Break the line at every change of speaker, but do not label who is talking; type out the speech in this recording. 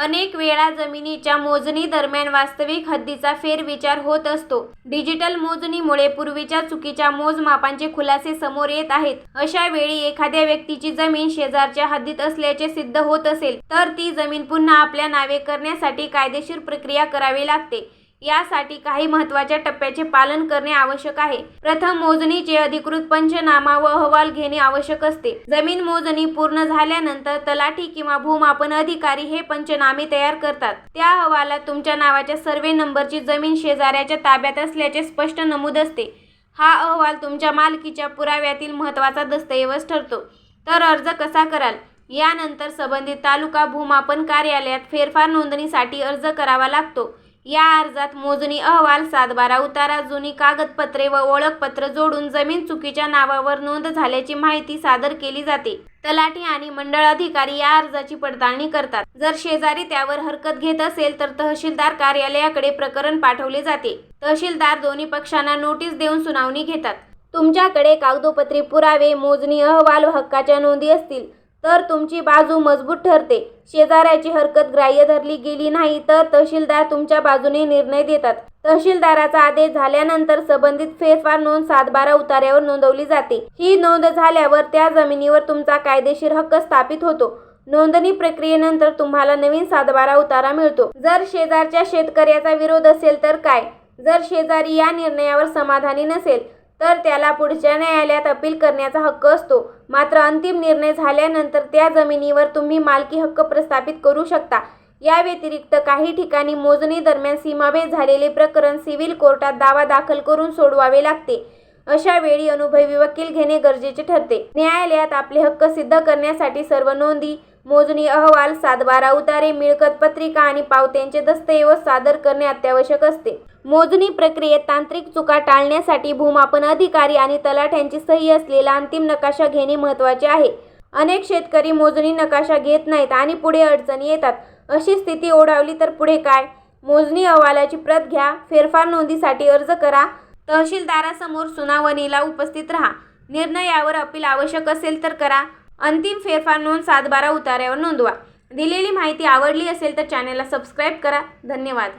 अनेक वेळा जमिनीच्या मोजणी दरम्यान वास्तविक हद्दीचा फेरविचार होत असतो. डिजिटल मोजणीमुळे पूर्वीच्या चुकीच्या मोजमापांचे खुलासे समोर येत आहेत. अशा वेळी एखाद्या व्यक्तीची जमीन शेजारच्या हद्दीत असल्याचे सिद्ध होत असेल तर ती जमीन पुन्हा आपल्या नावे करण्यासाठी कायदेशीर प्रक्रिया करावी लागते. यासाठी काही महत्त्वाच्या टप्प्याचे पालन करणे आवश्यक आहे. प्रथम मोजणीचे अधिकृत पंचनामा व अहवाल घेणे आवश्यक असते. जमीन मोजणी पूर्ण झाल्यानंतर तलाठी किंवा भूमापन अधिकारी हे पंचनामे तयार करतात. त्या अहवालात तुमच्या नावाच्या सर्वे नंबरची जमीन शेजाऱ्याच्या ताब्यात असल्याचे स्पष्ट नमूद असते. हा अहवाल तुमच्या मालकीच्या पुराव्यातील महत्त्वाचा दस्तऐवज ठरतो. तर अर्ज कसा कराल? यानंतर संबंधित तालुका भूमापन कार्यालयात फेरफार नोंदणीसाठी अर्ज करावा लागतो. या अर्जात मोजणी अहवाल सातबारा उतारा जुनी कागदपत्रे व ओळखपत्र जोडून जमीन चुकीच्या नावावर नोंद झाल्याची माहिती सादर केली जाते. तलाठी आणि मंडळ अधिकारी या अर्जाची पडताळणी करतात. जर शेजारी त्यावर हरकत घेत असेल तर तहसीलदार कार्यालयाकडे प्रकरण पाठवले जाते. तहसीलदार दोन्ही पक्षांना नोटीस देऊन सुनावणी घेतात. तुमच्याकडे कागदोपत्री पुरावे मोजणी अहवाल हक्काच्या नोंदी असतील. तर तुमची बाजू मजबूत ठरते. शेजाऱ्याची हरकत ग्राह्य धरली गेली नाही तर तहसीलदार तुमच्या बाजूने निर्णय देतात. तहसीलदाराचा आदेश झाल्यानंतर संबंधित फेरफार नोंद सातबारा उतार्यावर नोंदवली जाते. ही नोंद झाल्यावर त्या जमिनीवर तुमचा कायदेशीर हक्क स्थापित होतो. नोंदणी प्रक्रियेनंतर तुम्हाला नवीन सातबारा उतारा मिळतो. जर शेजारच्या शेतकऱ्याचा विरोध असेल तर काय? जर शेजारी या निर्णयावर समाधानी नसेल तर त्याला पुढच्या न्यायालयात अपील करण्याचा हक्क असतो. मात्र अंतिम निर्णय झाल्यानंतर त्या जमिनीवर तुम्ही मालकी हक्क प्रस्थापित करू शकता. या व्यतिरिक्त काही ठिकाणी मोजणी दरम्यान सीमाभेद झालेले प्रकरण सिव्हिल कोर्टात दावा दाखल करून सोडवावे लागते. अशा वेळी अनुभवी वकील घेणे गरजेचे ठरते. न्यायालयात आपले हक्क सिद्ध करण्यासाठी सर्व नोंदी मोजणी अहवाल सातबारा उतारे मिळकत पत्रिका आणि पावत्यांचे दस्तऐवज सादर करणे अत्यावश्यक असते. मोजणी प्रक्रियेत तांत्रिक चुका टाळण्यासाठी भूमापन अधिकारी आणि तलाठ्यांची सही असलेला अंतिम नकाशा घेणे महत्त्वाचे आहे. अनेक शेतकरी मोजणी नकाशा घेत नाहीत आणि पुढे अडचणी येतात. अशी स्थिती ओढावली तर पुढे काय? मोजणी अहवालाची प्रत घ्या फेरफार नोंदीसाठी अर्ज करा तहसीलदारासमोर सुनावणीला उपस्थित राहा. निर्णयावर अपील आवश्यक असेल तर करा. अंतिम फेरफार नोंद सातबारा उतार्यावर नोंदवा. दिलेली माहिती आवडली असेल तर चॅनलला सबस्क्राईब करा. धन्यवाद.